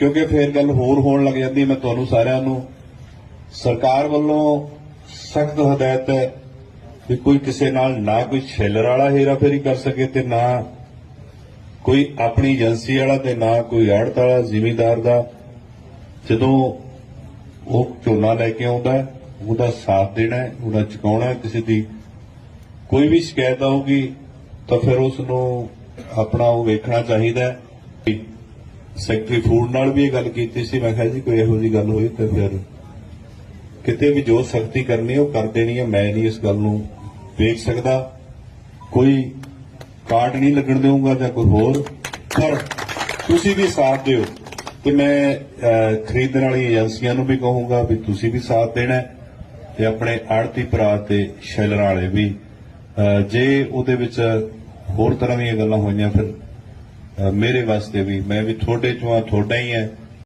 ਕਿਉਂਕਿ ਫੇਰ ਗੱਲ ਹੋਰ ਹੋਣ ਲੱਗ ਜਾਂਦੀ ਮੈਂ ਤੁਹਾਨੂੰ ਸਾਰਿਆਂ ਨੂੰ ਸਰਕਾਰ ਵੱਲੋਂ ਸਖਤ ਹਦਾਇਤ ਹੈ ਕਿ ਕੋਈ ਕਿਸੇ ਨਾਲ ਨਾ ਕੋਈ ਛੇਲਰ ਵਾਲਾ ਹੇਰਾਫੇਰੀ ਕਰ ਸਕੇ ਤੇ ਨਾ ਕੋਈ ਆਪਣੀ ਏਜੰਸੀ ਵਾਲਾ ਤੇ ਨਾ ਕੋਈ ਆੜਤ ਵਾਲਾ ਜਿਮੀਦਾਰ ਦਾ। ਜਦੋਂ ਉਹ ਝੋਨਾ ਲੈ ਕੇ ਆਉਂਦਾ ਹੈ, ਉਹਦਾ ਸਾਥ ਦੇਣਾ ਉਹਦਾ ਚੁਕਾਉਣਾ ਕਿਸੇ ਦੀ। ਕੋਈ ਵੀ ਸ਼ਿਕਾਇਤ ਆਊਗੀ ਤਾਂ ਫਿਰ ਉਸ ਨੂੰ ਆਪਣਾ ਉਹ ਵੇਖਣਾ ਚਾਹੀਦਾ ਹੈ ਸੈਕਟਰੀ ਫੂਡ ਨਾਲ ਵੀ ਇਹ ਗੱਲ ਕੀਤੀ ਸੀ। ਮੈਂ ਕਿਹਾ ਜੀ, ਕੋਈ ਇਹੋ ਜੀ ਗੱਲ ਹੋਈ ਤਾਂ ਫਿਰ ਕਿਤੇ ਵੀ ਜੋ ਸਖਤੀ ਕਰਨੀ ਉਹ ਕਰ ਦੇਣੀ ਹੈ ਮੈਂ ਨਹੀਂ ਇਸ ਗੱਲ ਨੂੰ ਵੇਖ ਸਕਦਾ। ਕੋਈ ਕਾਰਡ ਨਹੀਂ ਲੱਗਣ ਦੇਵਾਂਗਾ ਜਾਂ ਕੋਈ ਹੋਰ। ਪਰ ਤੁਸੀਂ ਵੀ ਸਾਥ ਦਿਓ ਤੇ ਮੈਂ ਖਰੀਦਣ ਵਾਲੀ ਏਜੰਸੀਆਂ ਨੂੰ ਵੀ ਕਹੂੰਗਾ ਵੀ ਤੁਸੀਂ ਵੀ ਸਾਥ ਦੇਣਾ ਤੇ ਆਪਣੇ ਆੜਤੀ ਭਰਾ ਤੇ ਸ਼ੈਲਰ ਵਾਲੇ ਵੀ। ਜੇ ਉਹਦੇ ਵਿੱਚ ਹੋਰ ਤਰ੍ਹਾਂ ਦੀਆਂ ਗੱਲਾਂ ਹੋਈਆਂ, ਫਿਰ ਮੇਰੇ ਵਾਸਤੇ ਵੀ ਮੈਂ ਵੀ ਤੁਹਾਡੇ ਚੋਂ ਆ ਤੁਹਾਡਾ ਹੀ ਹੈ।